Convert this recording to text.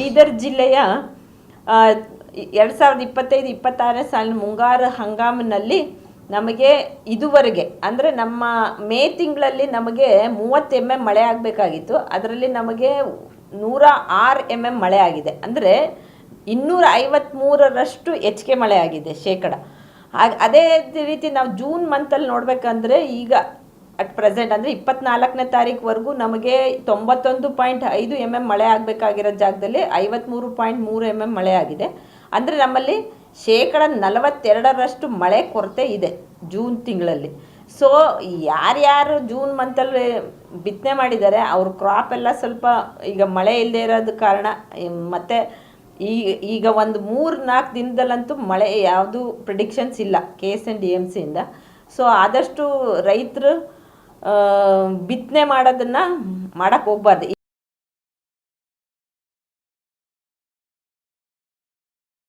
ಬೀದರ್ ಜಿಲ್ಲೆಯ ಎರಡು ಸಾವಿರದ ಇಪ್ಪತ್ತೈದು, ಇಪ್ಪತ್ತಾರನೇ ಸಾಲಿನ ಮುಂಗಾರು ಹಂಗಾಮಿನಲ್ಲಿ ನಮಗೆ ಇದುವರೆಗೆ, ಅಂದರೆ ನಮ್ಮ ಮೇ ತಿಂಗಳಲ್ಲಿ ನಮಗೆ ಮೂವತ್ತು ಎಂ ಎಂ ಮಳೆ ಆಗಬೇಕಾಗಿತ್ತು. ಅದರಲ್ಲಿ ನಮಗೆ ನೂರ ಆರು ಎಂ ಎಂ ಮಳೆ ಆಗಿದೆ. ಅಂದರೆ ಇನ್ನೂರ ಐವತ್ತ್ಮೂರರಷ್ಟು ಹೆಚ್ಚಿಗೆ ಮಳೆ ಆಗಿದೆ ಶೇಕಡ. ಹಾಗೆ ಅದೇ ರೀತಿ ನಾವು ಜೂನ್ ಮಂತಲ್ಲಿ ನೋಡಬೇಕಂದ್ರೆ ಈಗ ಅಟ್ ಪ್ರೆಸೆಂಟ್ ಅಂದರೆ ಇಪ್ಪತ್ನಾಲ್ಕನೇ ತಾರೀಕುವರೆಗೂ ನಮಗೆ ತೊಂಬತ್ತೊಂದು ಪಾಯಿಂಟ್ ಐದು ಎಂ ಎಂ ಮಳೆ ಆಗಬೇಕಾಗಿರೋ ಜಾಗದಲ್ಲಿ ಐವತ್ತ್ಮೂರು ಪಾಯಿಂಟ್ ಮೂರು ಎಂ ಎಂ ಮಳೆ ಆಗಿದೆ. ಅಂದರೆ ನಮ್ಮಲ್ಲಿ ಶೇಕಡ ನಲವತ್ತೆರಡರಷ್ಟು ಮಳೆ ಕೊರತೆ ಇದೆ ಜೂನ್ ತಿಂಗಳಲ್ಲಿ. ಸೊ ಯಾರ್ಯಾರು ಜೂನ್ ಮಂತಲ್ಲಿ ಬಿತ್ತನೆ ಮಾಡಿದ್ದಾರೆ, ಅವ್ರ ಕ್ರಾಪ್ ಎಲ್ಲ ಸ್ವಲ್ಪ ಈಗ ಮಳೆ ಇಲ್ಲದೆ ಇರೋದು ಕಾರಣ ಮತ್ತು ಈ, ಈಗ ಒಂದು ಮೂರು ನಾಲ್ಕು ದಿನದಲ್ಲಂತೂ ಮಳೆ ಯಾವುದು ಪ್ರಿಡಿಕ್ಷನ್ಸ್ ಇಲ್ಲ K S N D M ಸಿಯಿಂದ so ಆದಷ್ಟು ರೈತರು ಬಿತ್ತನೆ ಮಾಡೋದನ್ನು ಮಾಡೋಕ್ಕೆ ಹೋಗ್ಬಾರ್ದು.